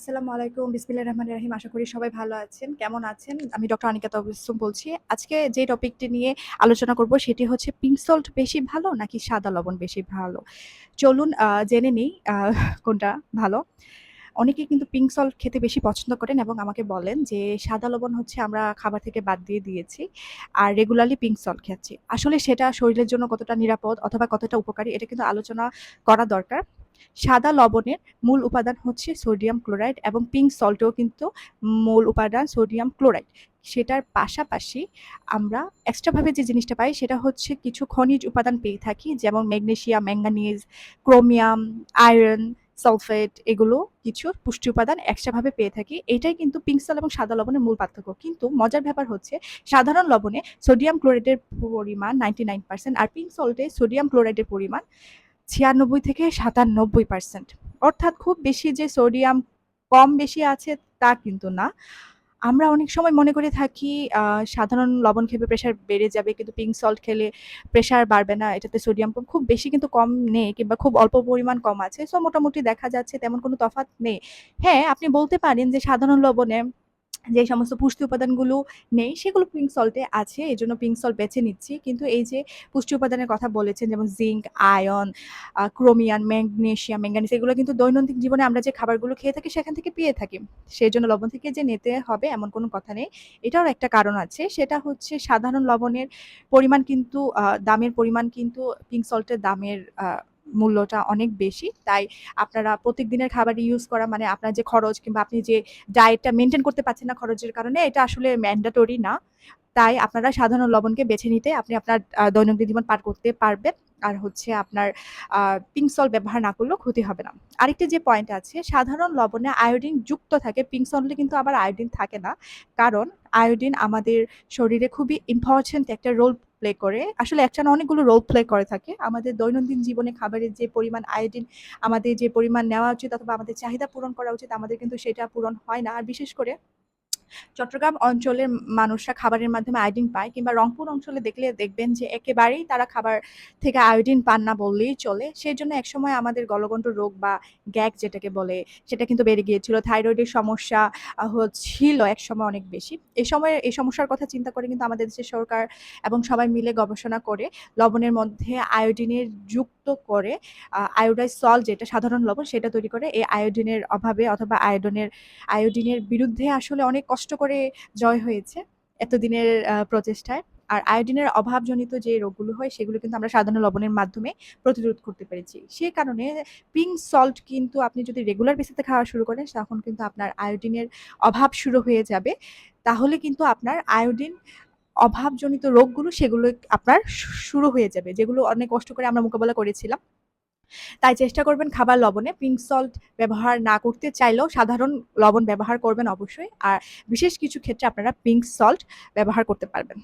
আসসালামু আলাইকুম, বিসমিল্লাহির রহমানির রহিম। আশা করি সবাই ভালো আছেন। কেমন আছেন? আমি ডক্টর অনিকা তবসুম বলছি। আজকে যে টপিকটি নিয়ে আলোচনা করব সেটি হচ্ছে পিঙ্ক সল্ট বেশি ভালো নাকি সাদা লবণ বেশি ভালো? চলুন জেনে নিই কোনটা ভালো। অনেকেই কিন্তু পিঙ্ক সল্ট খেতে বেশি পছন্দ করেন এবং আমাকে বলেন যে, সাদা লবণ হচ্ছে আমরা খাবার থেকে বাদ দিয়ে দিয়েছি আর রেগুলারলি পিঙ্ক সল্ট খাচ্ছি। আসলে সেটা শরীরের জন্য কতটা নিরাপদ অথবা কতটা উপকারী, এটা কিন্তু আলোচনা করা দরকার। সাদা লবণের মূল উপাদান হচ্ছে সোডিয়াম ক্লোরাইড এবং পিঙ্ক সল্টেও কিন্তু মূল উপাদান সোডিয়াম ক্লোরাইড। সেটার পাশাপাশি আমরা এক্সট্রাভাবে যে জিনিসটা পাই সেটা হচ্ছে কিছু খনিজ উপাদান পেয়ে থাকি, যেমন magnesium manganese chromium iron sulphate এগুলো কিছু পুষ্টি উপাদান এক্সট্রাভাবে পেয়ে থাকি। এটাই কিন্তু পিঙ্ক সল এবং সাদা লবণের মূল পার্থক্য। কিন্তু মজার ব্যাপার হচ্ছে সাধারণ লবণে সোডিয়াম ক্লোরাইডের পরিমাণ নাইনটি নাইন পার্সেন্ট আর পিঙ্ক সল্টে সোডিয়াম ক্লোরাইডের পরিমাণ ছিয়ানব্বই থেকে সাতানব্বই পার্সেন্ট অর্থাৎ খুব বেশি যে সোডিয়াম কম বেশি আছে তা কিন্তু না। আমরা অনেক সময় মনে করে থাকি সাধারণ লবণ খেলে প্রেশার বেড়ে যাবে, কিন্তু পিঙ্ক সল্ট খেলে প্রেশার বাড়বে না, এটাতে সোডিয়াম কম খুব বেশি কিন্তু কম নেই, কিংবা খুব অল্প পরিমাণ কম আছে। সো মোটামুটি দেখা যাচ্ছে তেমন কোনো তফাৎ নেই। হ্যাঁ আপনি বলতে পারেন যে সাধারণ লবণে যে সমস্ত পুষ্টি উপাদানগুলো নেই, সেগুলো পিঙ্ক সল্টে আছে এই জন্য পিঙ্ক সল্ট বেছে নিচ্ছি। কিন্তু এই যে পুষ্টি উপাদানের কথা বলেছেন, যেমন zinc ion chromium magnesium manganese এগুলো কিন্তু দৈনন্দিন জীবনে আমরা যে খাবারগুলো খেয়ে থাকি, সেখান থেকে পেয়ে থাকি। সেই জন্য লবণ থেকে যে নিতে হবে, এমন কোনো কথা নেই। এটাও একটা কারণ আছে, সেটা হচ্ছে সাধারণ লবণের পরিমাণ কিন্তু দামের পরিমাণ কিন্তু পিঙ্ক সল্টের দামের মূল্যটা অনেক বেশি। তাই আপনারা প্রত্যেক দিনের খাবার ইউজ করা মানে আপনার যে খরচ কিংবা আপনি যে ডায়েটটা মেনটেন করতে পারছেন না খরচের কারণে, এটা আসলে ম্যান্ডাটরি না। তাই আপনারা সাধারণ লবণকে বেছে নিতে আপনি আপনার দৈনন্দিন জীবন পার করতে পারবেন। আর হচ্ছে আপনার পিঙ্ক সল ব্যবহার না করলেও ক্ষতি হবে না। আরেকটি যে পয়েন্ট আছে, সাধারণ লবণে আয়োডিন যুক্ত থাকে। পিঙ্ক সল্টে কিন্তু আবার আয়োডিন থাকে না। কারণ আয়োডিন আমাদের শরীরে খুবই ইম্পর্টেন্ট একটা রোল প্লে করে। আসলে একটা না অনেকগুলো রোল প্লে করে থাকে। আমাদের দৈনন্দিন জীবনে খাবারের যে পরিমাণ আয়োডিন আমাদের যে পরিমাণ নেওয়া উচিত অথবা আমাদের চাহিদা পূরণ করা উচিত, আমাদের কিন্তু সেটা পূরণ হয় না। আর বিশেষ করে চট্টগ্রাম অঞ্চলের মানুষরা খাবারের মাধ্যমে আয়োডিন পায় কিংবা রংপুর অঞ্চলে দেখলে দেখবেন যে একেবারেই তারা খাবার থেকে আয়োডিন পান না বললেই চলে। সেই জন্য একসময় আমাদের গলগণ্ড রোগ বা গ্যাগ যেটাকে বলে, সেটা কিন্তু বেড়ে গিয়েছিল। থাইরয়েডের সমস্যা ছিল এক সময় অনেক বেশি। এই সময় এই সমস্যার কথা চিন্তা করে কিন্তু আমাদের দেশের সরকার এবং সবাই মিলে গবেষণা করে লবণের মধ্যে আয়োডিনের যুক্ত করে আয়োডাইজ সল যেটা সাধারণ লবণ সেটা তৈরি করে, এই আয়োডিনের অভাবে অথবা আয়োডিনের আয়োডিনের বিরুদ্ধে আসলে অনেক কষ্ট করে জয় হয়েছে এতদিনের প্রচেষ্টায়। আর আয়োডিনের অভাবজনিত যে রোগগুলো হয়, সেগুলো কিন্তু আমরা সাধারণ লবণের মাধ্যমে প্রতিরোধ করতে পেরেছি। সে কারণে পিঙ্ক সল্ট কিন্তু আপনি যদি রেগুলার বেসিসে খাওয়া শুরু করেন, তখন কিন্তু আপনার আয়োডিনের অভাব শুরু হয়ে যাবে। তাহলে কিন্তু আপনার আয়োডিন অভাবজনিত রোগগুলো সেগুলো আপনার শুরু হয়ে যাবে, যেগুলো অনেক কষ্ট করে আমরা মোকাবেলা করেছিলাম। তাই চেষ্টা করবেন খাবার লবণে। পিঙ্ক সল্ট ব্যবহার না করতে চাইলেও সাধারণ লবণ ব্যবহার করবেন অবশ্যই। আর বিশেষ কিছু ক্ষেত্রে আপনারা পিঙ্ক সল্ট ব্যবহার করতে পারবেন।